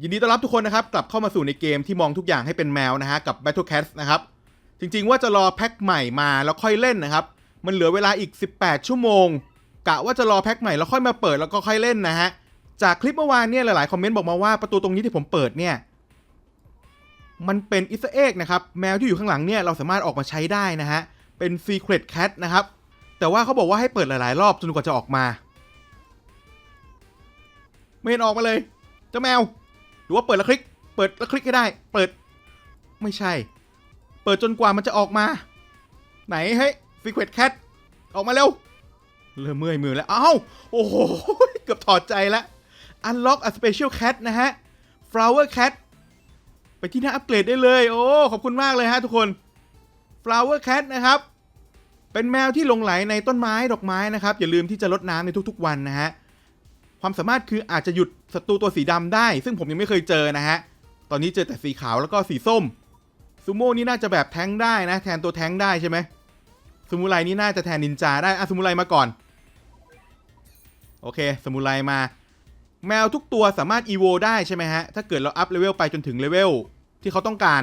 ยินดีต้อนรับทุกคนนะครับ กลับเข้ามาสู่ในเกมที่มองทุกอย่างให้เป็นแมวนะฮะ กับ Battle Cats นะครับ จริงๆว่าจะรอแพ็คใหม่มาแล้วค่อยเล่นนะครับ มันเหลือเวลาอีก 18 ชั่วโมง กะว่าจะรอแพ็คใหม่แล้วค่อยมาเปิดแล้วก็ค่อยเล่นนะฮะ จากคลิปเมื่อวานเนี่ยหลายๆ คอมเมนต์บอกมาว่าประตูตรงนี้ที่ผมเปิดเนี่ย มันเป็นอิสเอกนะครับ แมวที่อยู่ข้างหลังเนี่ยเราสามารถออกมาใช้ได้นะฮะ เป็น Secret Cat นะครับ แต่ว่าเขาบอกว่าให้เปิดหลายๆ รอบจนกว่าจะออกมาไม่เห็นออกมาเลย เจ้าแมว รือว่าเปิดแล้วคลิก เปิดแล้วคลิกให้ได้ เปิด ไม่ใช่ เปิดจนกว่ามันจะออกมา ไหนเฮ้ย Secret Cat ออกมาเร็ว เริ่มเมื่อยมือแล้ว เอ้า โอ้โห เกือบถอดใจแล้ว Unlock a Special Cat นะฮะ Flower Cat ไปที่หน้าอัปเกรดได้เลย โอ้ ขอบคุณมากเลยฮะทุกคน Flower Cat นะครับ เป็นแมวที่หลงไหลในต้นไม้ดอกไม้นะครับ อย่าลืมที่จะรดน้ำในทุกๆวันนะฮะ ความสามารถคืออาจจะหยุด ศัตรูตัวสีดำได้ ซึ่งผมยังไม่เคยเจอนะฮะ ตอนนี้เจอแต่สีขาวแล้วก็สีส้ม ซูโม่นี่น่าจะแบบแทงได้นะ แทนตัวแทงได้ใช่ไหมสมุไรนี่น่าจะแทนนินจาได้อะสมุไรมาก่อน โอเคสมุไรมา แมวทุกตัวสามารถอีโวได้ใช่ไหมฮะ ถ้าเกิดเราอัพเลเวลไปจนถึงเลเวลที่เขาต้องการ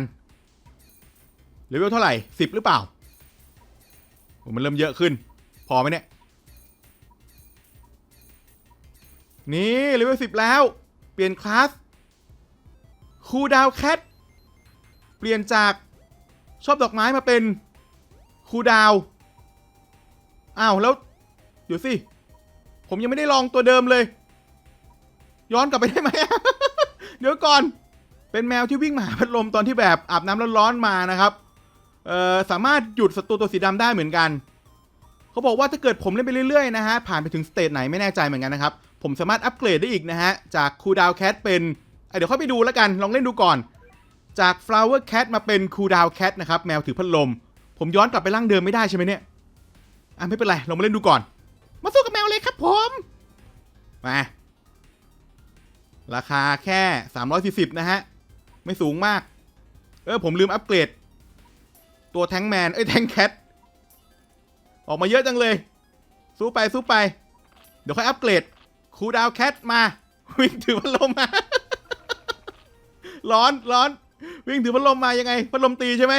เลเวลเท่าไหร่ 10 หรือเปล่า มันเริ่มเยอะขึ้น พอไหมเนี่ย นี่เลเวล10แล้ว เปลี่ยนคลาสคูดาวแคทเปลี่ยนจากชอบดอกไม้มาเป็นคูดาวอ้าวแล้วเดี๋ยวสิ ผมยังไม่ได้ลองตัวเดิมเลย ย้อนกลับไปได้ไหม เดี๋ยวก่อน เป็นแมวที่วิ่งมาหาพัดลมตอนที่แบบอาบน้ำร้อนๆมานะครับ เอ่อ สามารถหยุดศัตรูตัวสีดำได้เหมือนกัน เขาบอกว่าถ้าเกิดผมเล่นไปเรื่อยๆนะฮะ ผ่านไปถึงสเตจไหนไม่แน่ใจเหมือนกันนะครับ ผมสามารถอัปเกรดได้อีกนะฮะ จากคูดาวแคทเป็นเเดี๋ยวค่อยไปดูแล้วกัน ลองเล่นดูก่อน จาก flower cat มาเป็นคูดาวแคทนะครับ แมวถือพัดลม ผมย้อนกลับไปร่างเดิมไม่ได้ใช่ไหมเนี่ย อะไม่เป็นไร ลองมาเล่นดูก่อน มาสู้กับแมวเลยครับผม มา ราคาแค่ 340 นะฮะ ไม่สูงมาก เออผมลืมอัปเกรด ตัวแทงแมน เอ้ยแทงแคท ออกมาเยอะจังเลย สู้ไปสู้ไป เดี๋ยวค่อยอัปเกรด ครูดาวแคทมา วิ่งถือพัดลมมา ร้อนร้อน วิ่งถือพัดลมมายังไง พัดลมตีใช่ไหม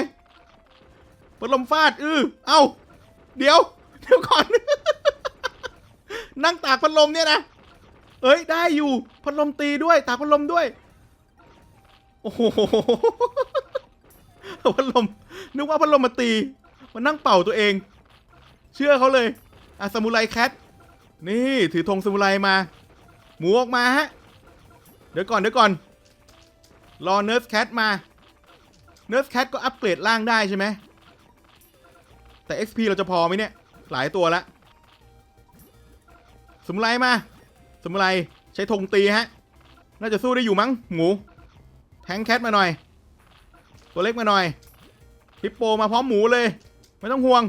พัดลมฟาด อือเอ้า เดี๋ยว เดี๋ยวก่อน นั่งตากพัดลมเนี่ยนะ เอ้ย ได้อยู่ พัดลมตีด้วย ตากพัดลมด้วย โอ้โห พัดลม นึกว่าพัดลมมาตีมานั่งเป่าตัวเอง เชื่อเขาเลย อะสมุไรแคท นี่ถือธงสมุไรมา หมูออกมาฮะ เดี๋ยวก่อนเดี๋ยวก่อน รอเนิร์สแคทมา เนิร์สแคทก็อัปเกรดร่างได้ใช่ไหม แต่ XP เราจะพอไหมเนี่ย หลายตัวละสมุไรมา สมุไรใช้ธงตีฮะ น่าจะสู้ได้อยู่มั้ง หมู แทงแคทมาหน่อย ตัวเล็กมาหน่อย ฮิปโปมาพร้อมหมูเลย ไม่ต้องห่วง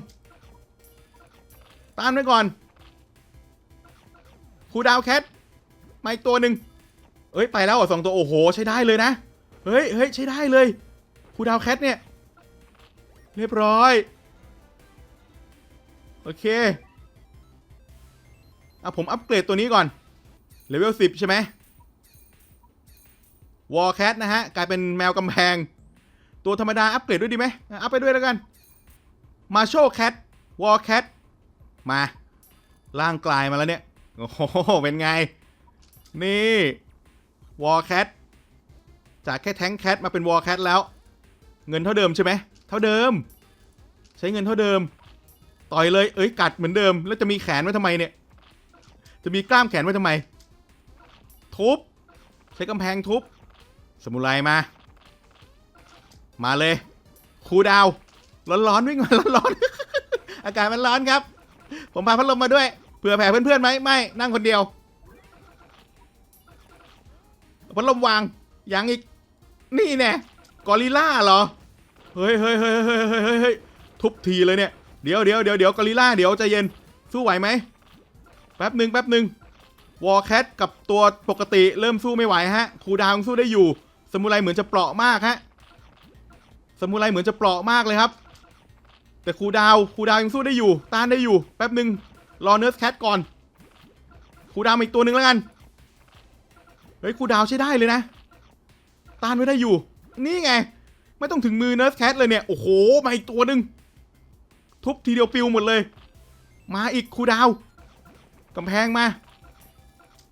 ตามไว้ก่อน ครูดาวแคทมาอีกตัวหนึ่งเอ้ยไปแล้วอะสองตัวโอ้โหใช้ได้เลยนะ เฮ้ยเฮ้ยใช้ได้เลยครูดาวแคทเนี่ย เรียบร้อย โอเคอะผมอัปเกรดตัวนี้ก่อนเลเวล10 ใช่ไหมวอลแคทนะฮะ กลายเป็นแมวกำแพง ตัวธรรมดาอัปเกรดด้วยดีไหมอัปไปด้วยแล้วกัน มาโชแคทวอลแคทมา ร่างกลายมาแล้วเนี่ย โอ้โห เป็นไง นี่วอลแคทจากแค่แท้งแคทมาเป็นวอลแคทแล้ว เงินเท่าเดิมใช่ไหมเท่าเดิม ใช้เงินเท่าเดิม ต่อยเลยเอ้ยกัดเหมือนเดิม แล้วจะมีแขนไว้ทำไมเนี่ย จะมีกล้ามแขนไว้ทำไม ทุบ ใช้กำแพงทุบ สมุไรมา มาเลยครูดาว ร้อนๆวิ่งมาร้อนๆอากาศมันร้อนครับ ผมพาพัดลมมาด้วย เผื่อแผ่เพื่อนๆไหมไม่นั่งคนเดียวพัดลมวางยังอีกนี่แน่กอริล่าเหรอเฮ้ยเฮ้ยเฮ้ยเฮ้ยเฮ้ยเฮ้ยเฮ้ยทุบทีเลยเนี่ยเดี๋ยวเดี๋ยวเดี๋ยวเดี๋ยวกอริล่าเดี๋ยวใจเย็นสู้ไหวไหมแป๊บหนึ่งแป๊บหนึ่งวอลแคทกับตัวปกติเริ่มสู้ไม่ไหวฮะครูดาวยังสู้ได้อยู่ สมุไรเหมือนจะเปราะมากฮะสมุไรเหมือนจะเปราะมากเลยครับ แต่ครูดาวครูดาวยังสู้ได้อยู่ ต้านได้อยู่ แป๊บหนึ่ง รอเนิร์สแคทก่อนครูดาวอีกตัวหนึ่งแล้วกัน เฮ้ยครูดาวใช้ได้เลยนะ ต้านไว้ได้อยู่ นี่ไง ไม่ต้องถึงมือเนิร์สแคทเลยเนี่ย โอ้โห มาอีกตัวหนึ่งทุบทีเดียวปิวหมดเลย มาอีกครูดาวกำแพงมา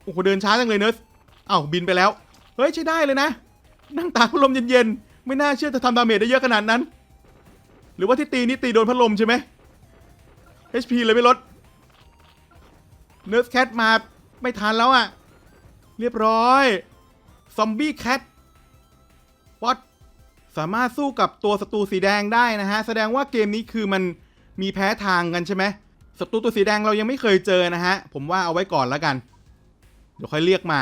โอ้โห เดินช้าจังเลยเนิร์สเอ้าบินไปแล้ว เฮ้ยใช้ได้เลยนะ นั่งตากพัดลมเย็นๆ ไม่น่าเชื่อจะทำดาเมจได้เยอะขนาดนั้น หรือว่าที่ตีนี่ตีโดนพัดลมใช่ไหม HP เลยไม่ลด เนิร์สแคทมาไม่ทันแล้วอะ่ะ เรียบร้อย ซอมบี้แคทวัดสามารถสู้กับตัวศัตรูสีแดงได้นะฮะ แสดงว่าเกมนี้คือมันมีแพ้ทางกันใช่ไหมศัตรูตัวสีแดงเรายังไม่เคยเจอนะฮะ ผมว่าเอาไว้ก่อนแล้วกัน เดี๋ยวค่อยเรียกมา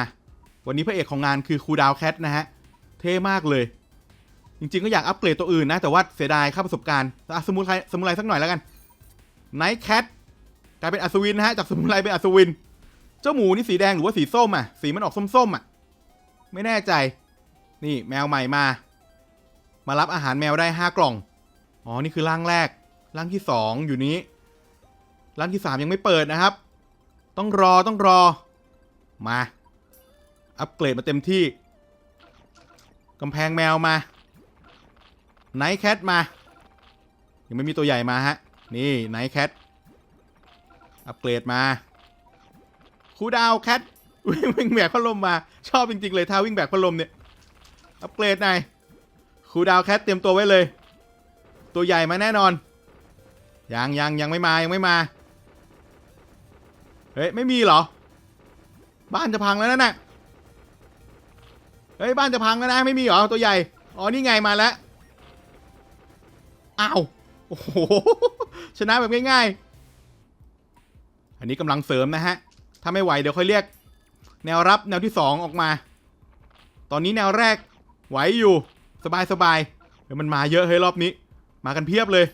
วันนี้พระเอกของงานคือครูดาวแคทนะฮะ เท่มากเลย จริงๆก็อยากอัปเกรดตัวอื่นนะ แต่ว่าเสียดายค่าประสบการณ์สมุนไพรสมุนไพรสักหน่อยแล้วกันไนท์แคท กลายเป็นอัศวินนะฮะจากสมุนไพรเป็นอัศวิน เจ้าหมูนี่สีแดงหรือว่าสีส้มอะ สีมันออกส้มๆอะ ไม่แน่ใจ นี่แมวใหม่มา มารับอาหารแมวได้5กล่อง อ๋อ นี่คือร่างแรก ร่างที่2องอยู่นี้ ร่างที่3ยังไม่เปิดนะครับ ต้องรอต้องรอ มา อัปเกรดมาเต็มที่กำแพงแมวมา ไนท์แคทมา ยังไม่มีตัวใหญ่มาฮะ นี่ไนท์แคท อัปเกรดมาคูดาวแคทวิ่งวิ่งแบกพัดลมมา ชอบจริงๆเลยท่าวิ่งแบกพัดลมเนี่ย อัปเกรดหน่อยคูดาวแคทเตรียมตัวไว้เลย ตัวใหญ่มาแน่นอน ยังยังยังไม่มายังไม่มา เฮ้ยไม่มีเหรอ บ้านจะพังแล้วนั่นน่ะ เฮ้ยบ้านจะพังแล้วนะไม่มีเหรอตัวใหญ่ อ๋อนี่ไงมาแล้ว อ้าว โอ้โห ชนะแบบง่ายๆ อันนี้กำลังเสริมนะฮะ ถ้าไม่ไหวเดี๋ยวค่อยเรียก แนวรับแนวที่ 2 ออกมา ตอนนี้แนวแรกไหวอยู่สบายสบายเดี๋ยวมันมาเยอะเฮ้ยรอบนี้ มากันเพียบเลย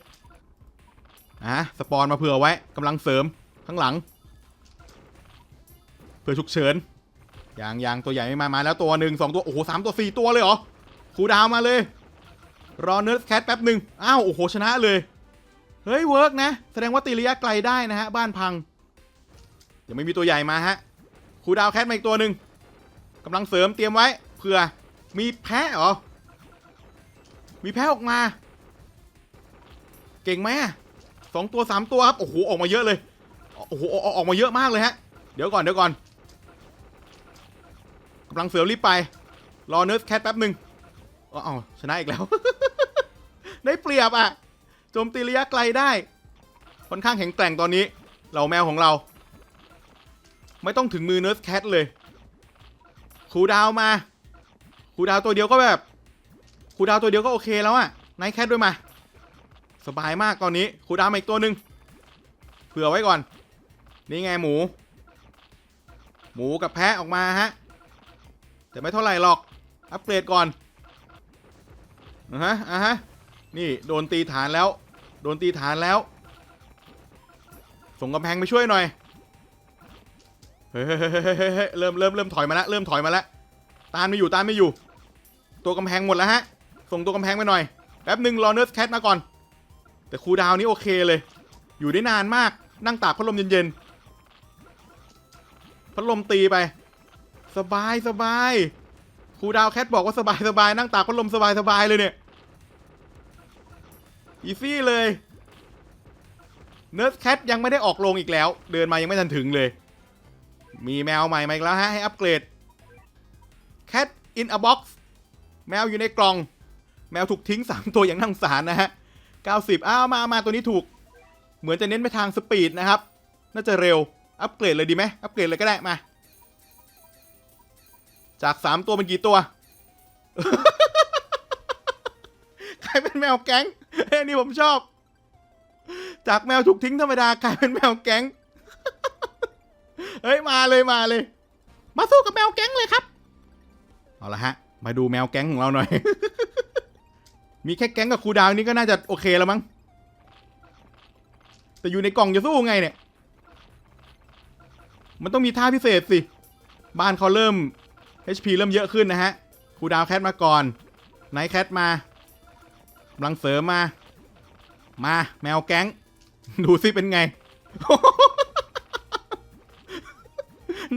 อะสปอนมาเผื่อไว้กำลังเสริมข้างหลัง เผื่อฉุกเฉินยางยางตัวใหญ่ไม่มามาแล้วตัวหนึ่งสองตัวโอ้โหสามตัวสี่ตัวเลยเหรอครูดาวมาเลย รอเนิร์ดแคทแป๊บหนึ่งอ้าวโอ้โหชนะเลย เฮ้ยเวิร์กนะ แสดงว่าตีระยะไกลได้นะฮะ บ้านพัง ยังไม่มีตัวใหญ่มาฮะครูดาวแคทมาอีกตัวหนึ่งกำลังเสริมเตรียมไว้เผื่อมีแพะเหรอ มีแพะออกมา เก่งไหมสองตัวสามตัวครับ โอ้โห ออกมาเยอะเลย โอ้โหออกออกมาเยอะมากเลยฮะ เดี๋ยวก่อนเดี๋ยวก่อนกำลังเสริมรีบไป รอเนิร์สแคทแป๊บหนึ่งอ๋อชนะอีกแล้ว ได้เปรียบอะ โจมตีระยะไกลได้ ค่อนข้างแข็งแกร่งตอนนี้เราแมวของเรา ไม่ต้องถึงมือเนิร์สแคทเลยครูดาวมาครูดาวตัวเดียวก็แบบครูดาวตัวเดียวก็โอเคแล้วอะไนท์แคทด้วยมา สบายมากตอนนี้ครูดาวมาอีกตัวหนึ่งเผื่อไว้ก่อน นี่ไงหมู หมูกับแพะออกมาฮะ แต่ไม่เท่าไหร่หรอก อัปเกรดก่อนอะฮะอะฮะ นี่โดนตีฐานแล้ว โดนตีฐานแล้ว ส่งกำแพงไปช่วยหน่อย เฮ้ยเริ่มเริ่มเริ่มถอยมาแล้วเริ่มถอยมาแล้วตานไม่อยู่ตานไม่อยู่ ตัวกำแพงหมดแล้วฮะ ส่งตัวกำแพงไปหน่อยแป๊บหนึ่งรอเนิร์สแคทมาก่อน แต่ครูดาวนี้โอเคเลย อยู่ได้นานมากนั่งตากพัดลมเย็นๆพัดลมตีไป สบายสบายครูดาวแคทบอกว่าสบายสบายนั่งตากพัดลมสบายสบายเลยเนี่ยอีซี่เลยเนิร์สแคทยังไม่ได้ออกโรงอีกแล้ว เดินมายังไม่ทันถึงเลย มีแมวใหม่มาอีกแล้วฮะ ให้อัปเกรด Cat in a box แมวอยู่ในกล่อง แมวถูกทิ้ง 3 ตัวอย่างน่าสงสารนะฮะ 90 อ้าวมามาตัวนี้ถูก เหมือนจะเน้นไปทางสปีดนะครับ น่าจะเร็ว อัปเกรดเลยดีไหมอัปเกรดเลยก็ได้มา จาก 3 ตัวเป็นกี่ตัวกลายเป็นแมวแก๊งเฮ้นี่ผมชอบ จากแมวถูกทิ้งธรรมดากลายเป็นแมวแก๊ง เฮ้ยมาเลยมาเลย มาสู้กับแมวแก๊งเลยครับ เอาละฮะ มาดูแมวแก๊งของเราหน่อย มีแค่แก๊งกับครูดาวนี่ก็น่าจะโอเคแล้วมั้ง แต่อยู่ในกล่องจะสู้ไงเนี่ย มันต้องมีท่าพิเศษสิ บ้านเขาเริ่ม HP เริ่มเยอะขึ้นนะฮะ ครูดาวแคทมาก่อน ไนท์แคทมากำลังเสริมมา มาแมวแก๊ง ดูสิเป็นไง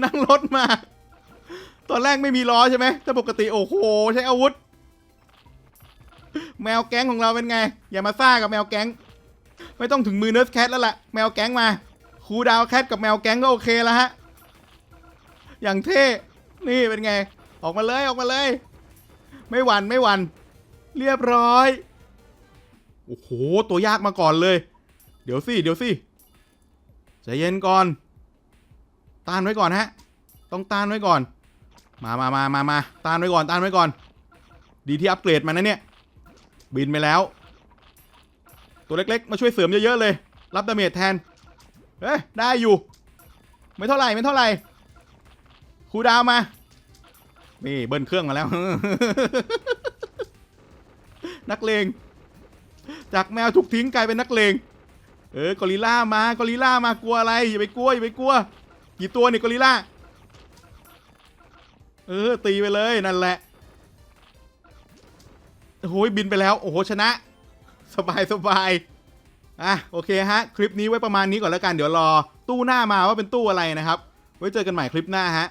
นั่งรถมา ตอนแรกไม่มีล้อใช่ไหมแต่ปกติโอ้โหใช้อาวุธ แมวแก๊งของเราเป็นไง อย่ามาซ่ากับแมวแก๊ง ไม่ต้องถึงมือเนิร์สแคทแล้วล่ะ แมวแก๊งมาครูดาวแคทกับแมวแก๊งก็โอเคแล้วฮะ อย่างเท่ นี่เป็นไง ออกมาเลยออกมาเลย ไม่หวั่นไม่หวั่น เรียบร้อย โอ้โห ตัวยากมาก่อนเลย เดี๋ยวสิ เดี๋ยวสิ ใจเย็นก่อน ต้านไว้ก่อนฮะ ต้องต้านไว้ก่อน มามามามามาต้านไว้ก่อน ต้านไว้ก่อน ดีที่อัปเกรดมานะเนี่ย บินไปแล้ว ตัวเล็กๆ มาช่วยเสริมเยอะๆเลย รับดาเมจแทน เฮ้ย ได้อยู่ ไม่เท่าไหร่ ไม่เท่าไหร่ ครูดาวมา นี่เบิ้ลเครื่องมาแล้ว นักเลง จากแมวถูกทิ้งกลายเป็นนักเลง เออกอริล่ามากอริล่ามากลัวอะไร อย่าไปกลัวอย่าไปกลัว กี่ตัวเนี่ยกอริลล่าเออตีไปเลยนั่นแหละโอ้โหบินไปแล้วโอ้โหชนะ สบายสบายอะโอเคฮะ คลิปนี้ไว้ประมาณนี้ก่อนแล้วกันเดี๋ยวรอ ตู้หน้ามาว่าเป็นตู้อะไรนะครับ ไว้เจอกันใหม่คลิปหน้าฮะ